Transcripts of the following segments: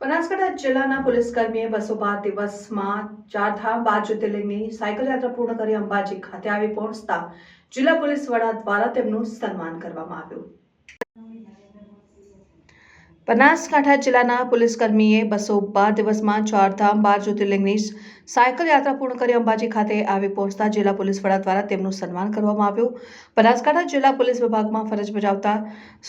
બનાસકાંઠા જિલ્લાના પોલીસ કર્મીએ બસો બાર દિવસમાં ચારધામ બાર જ્યોતિર્લિંગની સાયકલ યાત્રા પૂર્ણ કરી અંબાજી ખાતે આવી પહોંચતા જિલ્લા પોલીસ વડા દ્વારા તેમનું સન્માન કરવામાં આવ્યું. બનાસકાંઠા જિલ્લાના પોલીસકર્મીએ બસો બાર દિવસમાં ચારધામ બાર જ્યોતિર્લિંગની સાયકલ યાત્રા પૂર્ણ કરી અંબાજી ખાતે આવી પહોંચતા જિલ્લા પોલીસ વડા દ્વારા તેમનું સન્માન કરવામાં આવ્યું. બનાસકાંઠા જિલ્લા પોલીસ વિભાગમાં ફરજ બજાવતા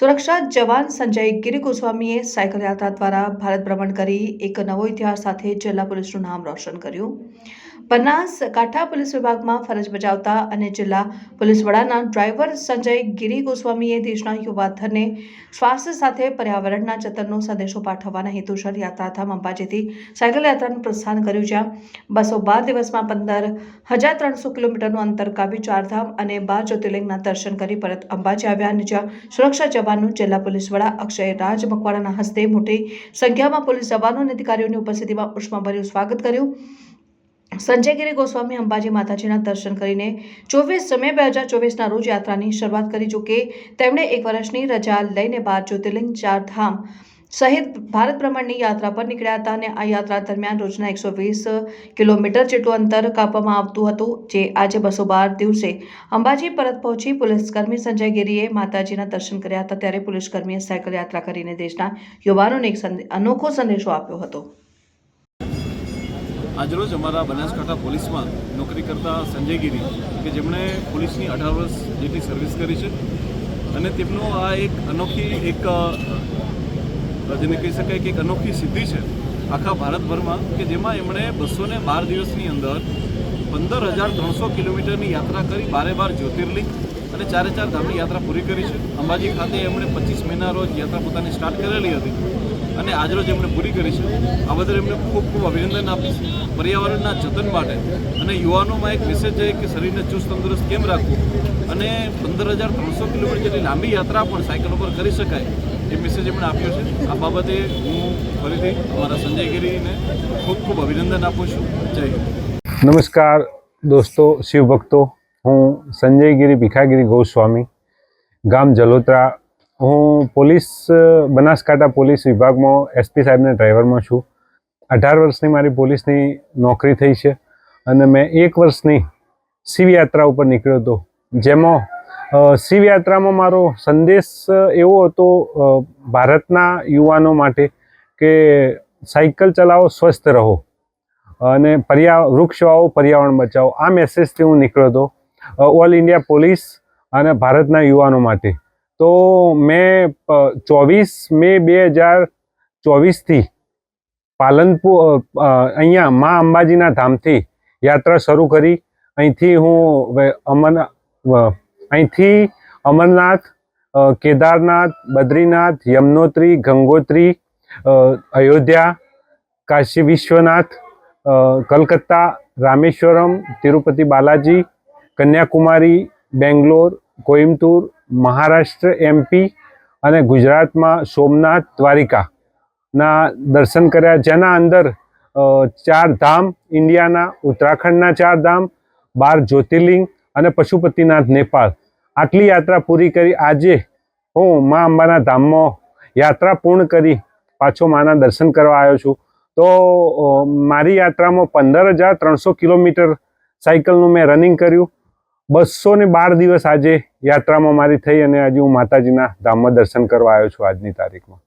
સુરક્ષા જવાન સંજય ગિરી ગોસ્વામીએ સાયકલ યાત્રા દ્વારા ભારત ભ્રમણ કરી એક નવો ઇતિહાસ સાથે જિલ્લા પોલીસનું નામ રોશન કર્યું. બનાસકાંઠા પોલીસ વિભાગમાં ફરજ બજાવતા અને જિલ્લા પોલીસ વડાના ડ્રાઈવર સંજય ગિરી ગોસ્વામીએ દેશના યુવાધનને સ્વાસ્થ્ય સાથે પર્યાવરણના જતનનો સંદેશો પાઠવવાના હેતુસર યાત્રાધામ અંબાજીથી સાયકલ યાત્રાનું પ્રસ્થાન કર્યું, જ્યાં બસો બાર દિવસમાં પંદર હજાર ત્રણસો કિલોમીટરનું અંતર કાપી ચારધામ અને બાર જ્યોતિર્લિંગના દર્શન કરી પરત અંબાજી આવ્યા અને જ્યાં સુરક્ષા જવાનનું જિલ્લા પોલીસ વડા અક્ષય રાજ મકવાણાના હસ્તે મોટી સંખ્યામાં પોલીસ જવાનો અને અધિકારીઓની ઉપસ્થિતિમાં ઉષ્માભર્યું સ્વાગત કર્યું. સંજયગીરી ગોસ્વામી અંબાજી માતાજીના દર્શન કરીને ચોવીસ મે બે હજાર ચોવીસના રોજ યાત્રાની શરૂઆત કરી જો કે તેમણે એક વર્ષની રજા લઈને બાર જ્યોતિર્લિંગ ચાર ધામ સહિત ભારત ભ્રમણની યાત્રા પર નીકળ્યા હતા અને આ યાત્રા દરમિયાન રોજના એકસો વીસ કિલોમીટર જેટલું અંતર કાપવામાં આવતું હતું, જે આજે બસો બાર દિવસે અંબાજી પરત પહોંચી પોલીસકર્મી સંજય ગીરીએ માતાજીના દર્શન કર્યા હતા. ત્યારે પોલીસકર્મીએ સાયકલ યાત્રા કરીને દેશના યુવાનોને એક અનોખો સંદેશો આપ્યો હતો. આજરોજ અમારા બનાસકાંઠા પોલીસમાં નોકરી કરતા સંજય ગીરી, કે જેમણે પોલીસની અઢાર વર્ષ જેટલી સર્વિસ કરી છે. અને તેમનો આ એક અનોખી એક જેને કહી શકાય કે એક અનોખી સિદ્ધિ છે આખા ભારતભરમાં, કે જેમાં એમણે બસો ને બાર દિવસની અંદર પંદર હજાર ત્રણસો કિલોમીટરની યાત્રા કરી બારે બાર જ્યોતિર્લિંગ અને ચારે ચાર ધામની યાત્રા પૂરી કરી છે. અંબાજી ખાતે એમણે પચીસ મહિના રોજ યાત્રા પોતાની સ્ટાર્ટ કરેલી હતી. અને આજરોજ એમણે પૂરી કરી છે. આ બદલ એમને ખૂબ ખૂબ અભિનંદન આપીશ. પર્યાવરણના જતન માટે. અને યુવાનોમાં એક મેસેજ છે કે શરીરને ચુસ્ત તંદુરસ્ત કેમ રાખવું? અને પંદર હજાર ત્રણસો કિલોમીટર જેટલી લાંબી યાત્રા પણ સાયકલ ઉપર કરી શકાય. એ મેસેજ એમણે આપ્યો છે. આ બાબતે હું ફરીથી અમારા સંજય ગીરીને ખૂબ ખૂબ અભિનંદન આપું છું. જય હિન્દ. નમસ્કાર દોસ્તો, શિવભક્તો. હું સંજયગીરી ભીખાગીરી ગોસ્વામી, ગામ જલોત્રા હું પોલીસ બનાસકાંઠા પોલીસ વિભાગમાં એસપી સાહેબના ડ્રાઈવરમાં છું. અઢાર વર્ષની મારી પોલીસની નોકરી થઈ છે અને મેં એક વર્ષની શિવયાત્રા ઉપર નીકળ્યો હતો. જેમાં શિવયાત્રામાં મારો સંદેશ એવો હતો ભારતના યુવાનો માટે કે સાયકલ ચલાવો, સ્વસ્થ રહો અને પર્યા, વૃક્ષ વાવો, પર્યાવરણ બચાવો. આ મેસેજથી હું નીકળ્યો હતો ઓલ ઇન્ડિયા પોલીસ અને ભારતના યુવાનો માટે. તો મેં ચોવીસ મે બે હજાર ચોવીસથી પાલનપુર અ, અ, અહીંયા મા અંબાજીના ધામથી યાત્રા શરૂ કરી અહીંથી હું વે- અમર અ, અહીંથી અમરનાથ અ, કેદારનાથ બદ્રીનાથ યમનોત્રી ગંગોત્રી અ, અયોધ્યા કાશી વિશ્વનાથ અ, કલકત્તા રામેશ્વરમ તિરુપતિ બાલાજી કન્યાકુમારી બેંગ્લોર કોઇમ્બતુર, મહારાષ્ટ્ર એમપી અને ગુજરાતમાં સોમનાથ દ્વારિકાના દર્શન કર્યા. જેના અંદર ચાર ધામ, ઇન્ડિયાના, ઉત્તરાખંડના ચાર ધામ, બાર જ્યોતિર્લિંગ અને પશુપતિનાથ, નેપાળ. આટલી યાત્રા પૂરી કરી. આજે હું મા અંબાના ધામમાં યાત્રા પૂર્ણ કરી પાછો માના દર્શન કરવા આવ્યો છું. તો મારી યાત્રામાં પંદર હજાર ત્રણસો કિલોમીટર સાયકલનું મેં રનિંગ કર્યું. બસો ને બાર દિવસ આજે યાત્રામાં મારી થઈ અને આજે હું માતાજીના ધામમાં દર્શન કરવા આવ્યો છું આજની તારીખમાં.